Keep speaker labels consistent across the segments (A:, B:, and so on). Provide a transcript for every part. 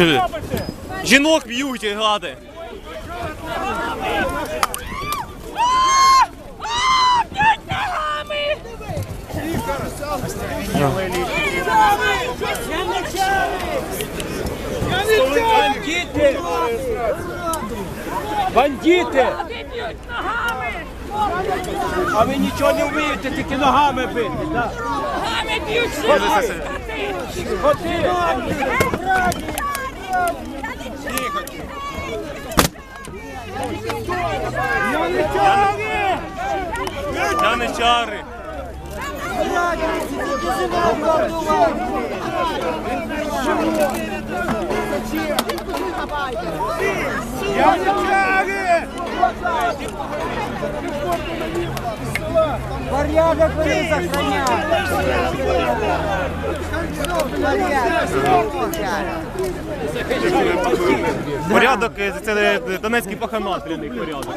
A: Що? Жінок б'ють, гади.
B: Бандити! Бандити! А ви нічого не вмієте, тільки ногами бити.
C: Ногами б'ють!
B: Ходи!
A: Яничари. Яничари!
D: Порядок вони сохраняють.
A: Порядок е, це донецький паханат для них порядок.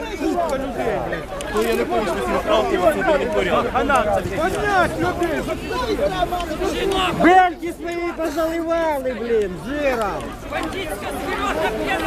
A: Ну я не пам'ятаю, що справді це не порядок.
D: Бельки свої позаливали, блін, жиром.
C: Бандитська звірята п'є